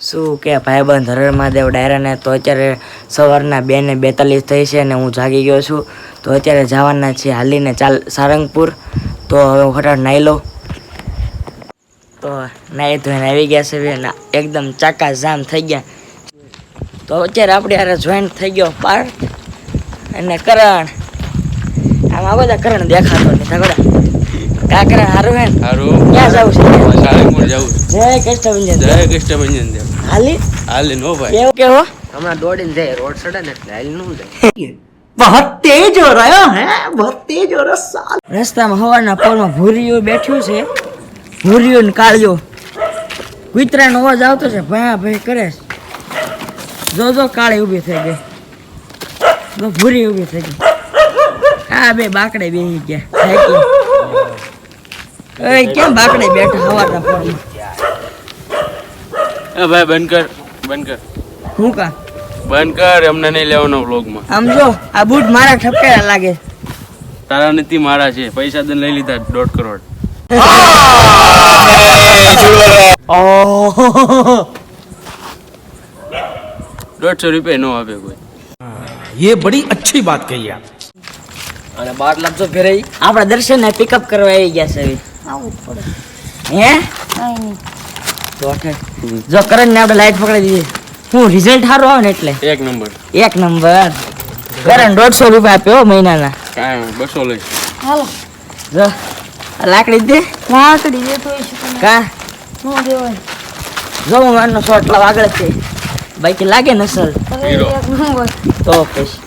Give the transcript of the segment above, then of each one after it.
શું કે ભાઈબંધ હરર મહાદેવ ડાયરાને? તો અત્યારે સવારના બે ને બેતાલીસ થઈ છે અને હું જાગી ગયો છું. તો અત્યારે જવાના છીએ હાલીને ચાલ સારંગપુર. તો હવે હું ફટાફટ નાહી લઉં. તો નાહી ધોઈને આવી ગયા છે હવે એકદમ ચાકા જામ થઈ ગયા. તો અત્યારે આપણે યાર જોઈન્ટ થઈ ગયો પાર્ક અને કરણ. આમ બધા કરણ દેખાતો નહીં કાકરા છે? સાળંગપુર નો ભૂરીઓ બેઠ્યું છે. ભૂરીઓ ને કાળિયો કૂતરાનો અવાજ આવતો છે ભયા ભાઈ કરે જો જો કાળી ઊભી થઈ ગઈ. જો ભૂરી ઊભી થઈ ગઈ. આ બે બાકડે બે બેસી ગયા થાકી. ઓય કેમ બાકડે બેઠા હવારના પોરમાં એ ભાઈ બંધ કર બંધ કર હું કા બંધ કર અમને નહીં લેવાનો વ્લોગમાં આમ જો આ બૂટ મારા ઠપકેલા લાગે તારા નથી મારા છે પૈસા દઈને લઈ લીધા દોઢ કરોડ દોઢસો રૂપિયા નો આપે કોઈ ये बड़ी अच्छी बात कही आप અને બાર લાખસો ફેરાઈ આપણા દર્શન પિકઅપ કરવા આવી ગયા છે હવે. હે? તો જો કરણ ને આપણે લાઈટ પકડી દીધી. હું રિઝલ્ટ સારું આવે ને એટલે? એક નંબર. એક નંબર. કરણ દોઢસો રૂપિયા આપ્યો મહિનાના. કાંઈ બસો લઈ જો. લાકડી દે. લાકડી દે તો કા? નો દેવાય? જો હું આનો શોર્ટ લાવ આગળ જ છે. બાકી લાગે નસલ. તો પછી.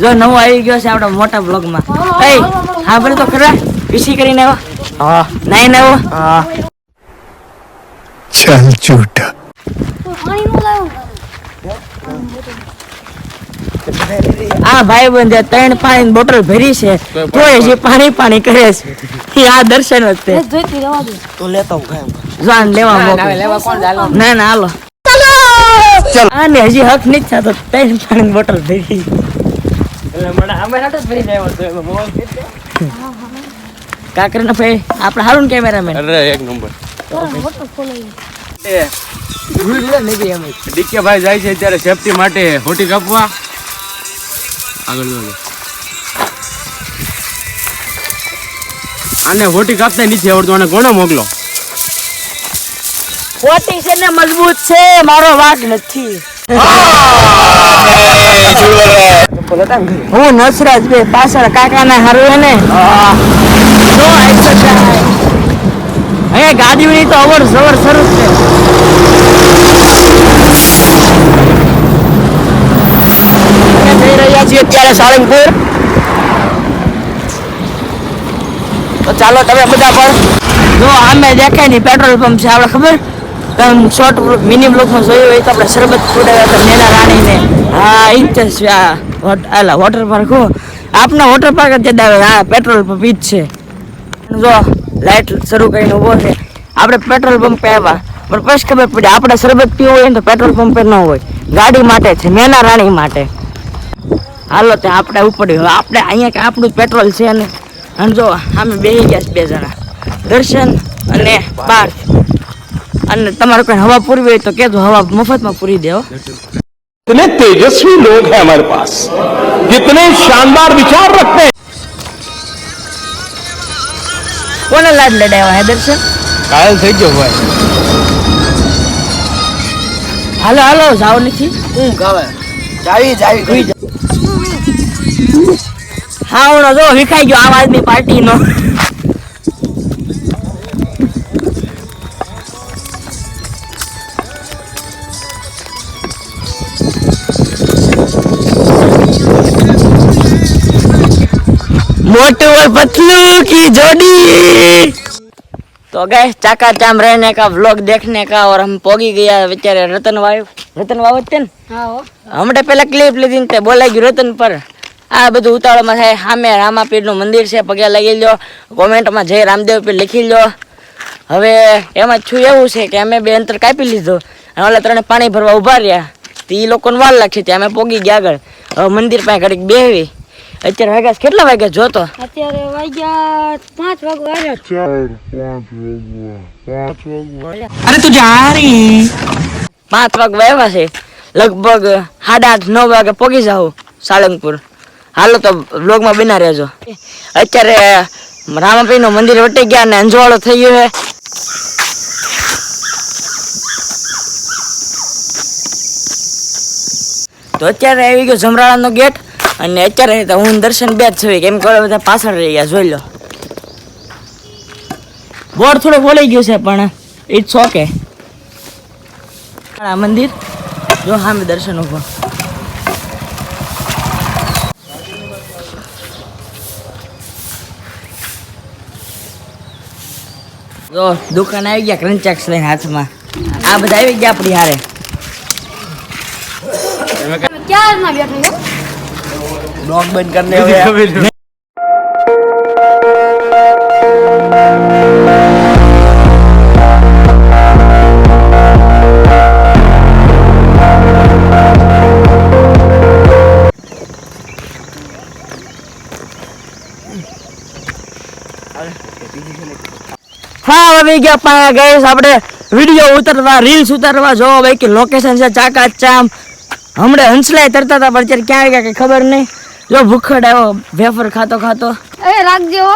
જો નવો આવી ગયો છે આપણા મોટા બ્લોગમાં હા, એ હા, હા તો ખરા પીસી કરીને આવ્યો હા. નહીં આવ્યો હા. ચાલ છૂટા આ ભાઈ બંધ ત્રણ પાણી બોટલ ભરી છે. તો હજી પાણી પાણી કરે છે. એ આ દર્શન જ તે તો જોઈતી હું દે જો લેવા મોકલો. લેવા કોણ ચાલો ના ના હાલો. આને હજી હક નથી થતો. ત્રણ પાણી બોટલ ભરી. એટલે મને અમે હાટો ભરી ફરી તો એમાં મોબાઈલ કાકર ને ભાઈ આપણે હારું કેમેરામેન અરે એક નંબર ડીકે ભાઈ જાય છે ત્યારે સેફટી માટે હોટી કાપવા. આગળ જોજો અને હોટી કાપતા નથી આવડતું અને કોને મોકલો? ખોટી છે ને મજબૂત છે મારો વાઘ નથી. હું! નસરાજ બે પાછળ કાકાના હારું હે ને. અહીંયા ગાડીઓની તો અવર સવર શરૂ જ છે. અમે જઈ રહ્યા છીએ અત્યારે સાળંગપુર. તો ચાલો તમે બધા પણ. જો આમે દેખાય નહીં પેટ્રોલ પંપ છે આપણે ખબર? તમે શોર્ટ મિની બ્લોકમાં જોયું હોય તો આપણે શરબત ફૂટાવ્યા હતા મેના રાણીને. હા ઈ જ છે આ વોટ- આલા વોટર પાર્ક હો. આપના વોટર પાર્ક જ યાદ આવે હા પેટ્રોલ પંપ ઈ જ છે. જો લાઈટ શરૂ કરીને ઊભો છે આપણે પેટ્રોલ પંપે આવ્યા પણ પછી ખબર પડી આપણે શરબત પીવું હોય ને તો પેટ્રોલ પંપે ન હોય ગાડી માટે છે મેના રાણી માટે હાલો ત્યાં આપણે ઉપડી હવે આપણે અહીંયા કે આપણું જ પેટ્રોલ છે અને અને જો અમે બેસી ગયા છે બે જણા દર્શન અને પાર્થ અને તમારે કોઈ હવા પૂરવી હોય તો કહેજો હવા મફતમાં પૂરી દેવો कितने तेजस्वी लोग हैं हमारे पास कितने शानदार विचार रखते हैं કોને લાડ લડાવ્યા હે દર્શન? કાયલ થઈ ગયો ભાઈ. હાલો હાલો જાવ નથી હું ગાવે જાવી જાવી ગઈ જાઓ. હા હમણાં જો વિખાઈ ગયો આમ આદમી પાર્ટીનો. मोटू और पतलू की जोड़ी तो गए चाका चाम रहने का व्लॉग देखने का और हम पोगी गया बेचारे रतन वायु रतन વાવ જ તે ને હા હો હમણાં પેલા ક્લિપ લીધી ને તે બોલાઈ ગયું રતન પર આ બધું ઉતાવળમાં થાય સામે રામાપીરનું મંદિર છે પગે લગી લો કોમેન્ટમાં જય રામદેવ પીર લખી લો હવે એમાં છું એવું છે કે અમે બે અંતર કાપી લીધું અને ઓલા ત્રણે પાણી ભરવા ઊભા રહ્યા તો એ લોકોને વાર લાગશે ત્યાં અમે પોગી ગયા આગળ હવે મંદિર પાસે ઘડીક બેહવી અત્યારે વાગ્યા કેટલા વાગ્યા જોતો અત્યારે વાગ્યા પાંચ વાગ્યા પાંચ વાગ્યા અરે તું જા રહી પાંચ વાગે વાગ્યા છે. લગભગ સાડા આઠ નવ વાગે પોગી જાઉં સાળંગપુર. હાલો તો બ્લોગમાં બિના રહેજો. અત્યારે રામાપીનું મંદિર વટી ગયા અને અંજવાળો થઈ ગયો છે. તો અત્યારે આવી ગયો જમરાળાનો ગેટ. અને અત્યારે તો હું દર્શન બે જ છું કેમ કે બધા પાછળ રહી ગયા, જોઈ લો. બોર્ડ થોડો બોલાઈ ગયો છે, પણ ઇટ્સ ઓકે આ મંદિર, જો સામે દર્શન ઊભો. જો, દુકાન આવી ગયા ક્રંચાક્સ લઈને હાથમાં. આ બધા આવી ગયા આપણી હારે. ક્યાં બેઠા બંધ કરી દે હવે. હા હવે ગયા પાયા ગઈશ આપણે વીડિયો ઉતારવા રીલ્સ ઉતારવા જો ભાઈ કે લોકેશન છે ચાકા ચામ હમણાં હંસલાય તરતા હતા પણ અત્યારે ક્યાં ગયા કઈ ખબર નહીં. જો ભૂખડ આવ્યો વેફર ખાતો ખાતો. એ રાખજો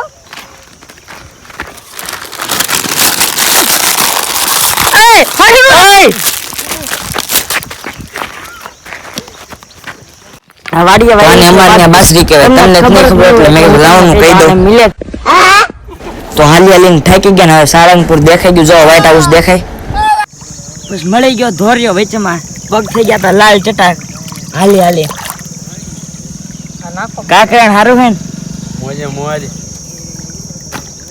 વાડીએ વાડીએ અમારે બાસરી કહેવાય. તમને ખબર એટલે મેં કીધું કહી દઉં. મિલે. તો હાલી હાલીને થાકી ગયા ને હવે સારંગપુર દેખાઈ ગયું. જો વ્હાઈટ હાઉસ દેખાય. બસ મળી ગયો ધોર્યો વચમાં પગ થઈ ગયા તા લાલ ચટાક. હાલી હાલી. કાકરણ હારું હે મોજે મોજ.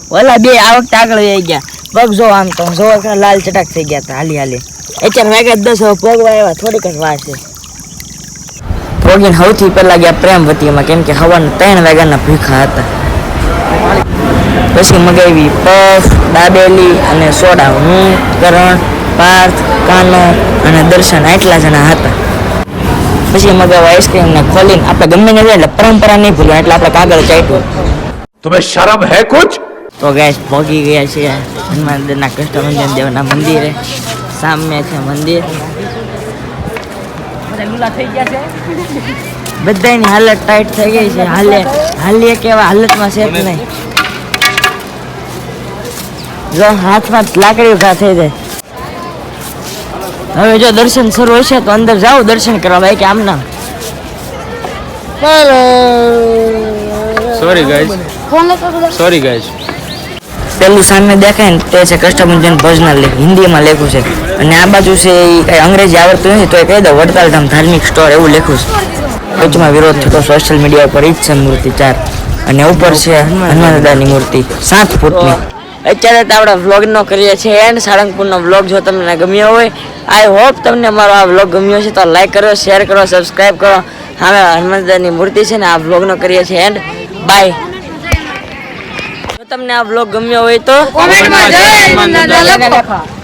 ઓલા બે આ વખતે આગળ વહી ગયા. પગ જો આમ તો જો લાલ ચટાક થઈ ગયા તા હાલી હાલી. અત્યારે વાગ્યા દસ પગ વાગ્યા થોડીક જ વાર છે. ભોગીને સૌથી પહેલા ગયા પ્રેમવતીમાં કેમ કે હવાના ત્રણ વાગ્યાના ભૂખા હતા. પછી મગાવી પફ દાબેલી અને સોડા. હું કરણ પાર્થ કાનો અને દર્શન આટલા જણા હતા. પછી મગાવ આઈસ્ક્રીમ ને ખોલીને આપણે ગમે ને એટલે પરંપરા નહીં ભૂલવા એટલે આપણે કાગળ ચાટ્યું. તમે શરમ હે કુછ? તો ગેસ પહોંચી ગયા છે હનુમાન દેવના કૃષ્ણભંજન દેવના મંદિરે. સામે છે મંદિર. બધાની હાલત ટાઈટ થઈ ગઈ છે. હાલે હાલીએ કેવા હાલતમાં છે જ નહીં. જો હાથમાં લાકડી ઘા થઈ જાય. હવે જો દર્શન શરૂ હશે તો અંદર જાઓ દર્શન કરવા ભાઈ કે આમ સોરી ગાઈસ સોરી ગાઈસ પેલું સામે દેખાય ને તે છે કષ્ટભંજન ભજનાલય હિન્દીમાં લખ્યું છે. અને આ બાજુ છે એ કઈ અંગ્રેજી આવડતું નથી તો એ કહી દો વડતાલ ધામ ધાર્મિક સ્ટોર એવું લખ્યું છે. વચમાં વિરોધ થતો સોશિયલ મીડિયા પર ઈ જ છે મૂર્તિ ચાર. અને ઉપર છે હનુમાન દાદાની મૂર્તિ સાત ફૂટની. અત્યારે તો આપણે વ્લોગ નો કરીએ છીએ એન્ડ સાળંગપુરનો વ્લોગ જો તમને ગમ્યો હોય આઈ હોપ તમને અમારો આ વ્લોગ ગમ્યો છે તો લાઈક કરો શેર કરો સબસ્ક્રાઇબ કરો. હવે હનુમાનદાની મૂર્તિ છે ને આ વ્લોગનો કરીએ છીએ એન્ડ બાય જો તમને આ વ્લોગ ગમ્યો હોય તો કોમેન્ટમાં જય હનુમાન દાદા લખો